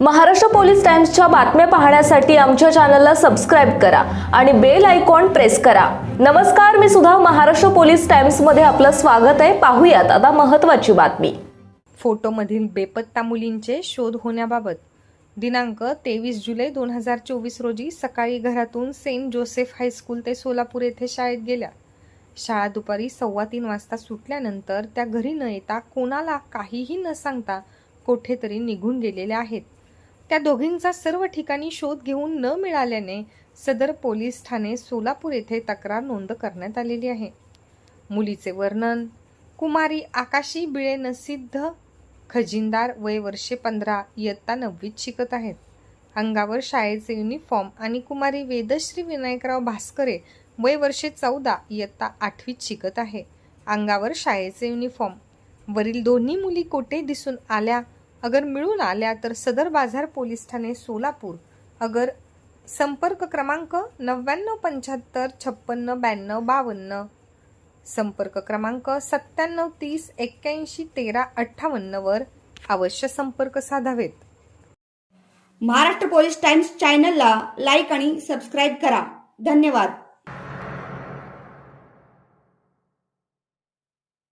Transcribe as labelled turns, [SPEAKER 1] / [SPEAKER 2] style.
[SPEAKER 1] Maharashtra police टाइम्सच्या बातम्या पाहण्यासाठी आमच्या चॅनलला सबस्क्राईब करा आणि बेल आयकॉन प्रेस करा. नमस्कार मी सुद्धा महाराष्ट्र पोलीस टाइम्समध्ये आपलं स्वागत आहे. पाहूयात आता महत्त्वाची बातमी.
[SPEAKER 2] फोटोमधील बेपत्ता मुलींचे शोध होण्याबाबत दिनांक तेवीस जुलै दोन हजार चोवीस रोजी सकाळी घरातून सेंट जोसेफ हायस्कूल ते सोलापूर येथे शाळेत गेल्या. शाळा दुपारी सव्वा तीन वाजता सुटल्यानंतर त्या घरी न येता कोणाला काहीही न सांगता कोठेतरी निघून गेलेल्या आहेत. त्या दोघींचा सर्व ठिकाणी शोध घेऊन न मिळाल्याने सदर पोलीस ठाणे सोलापूर येथे तक्रार नोंद करण्यात आलेली आहे. मुलीचे वर्णन कुमारी आकाशी बिळे नसिद्ध खजिनदार वय वर्षे पंधरा इयत्ता नववीत शिकत आहेत. अंगावर शाळेचे युनिफॉर्म आणि कुमारी वेदश्री विनायकराव भास्करे वय वर्षे चौदा इयत्ता आठवीत शिकत आहे. अंगावर शाळेचे युनिफॉर्म. वरील दोन्ही मुली कोठे दिसून आल्या? अगर मिळून आल्या तर सदर बाजार पोलीस ठाणे सोलापूर. अगर संपर्क क्रमांक नव्याण्णव पंच्याहत्तर छप्पन्न ब्याण्णव बावन्न. संपर्क क्रमांक सत्त्याण्णव तीस एक्क्याऐंशी तेरा अठ्ठावन्नवर अवश्य संपर्क साधावेत.
[SPEAKER 3] महाराष्ट्र पोलीस टाइम्स चॅनलला लाईक आणि सबस्क्राईब करा. धन्यवाद.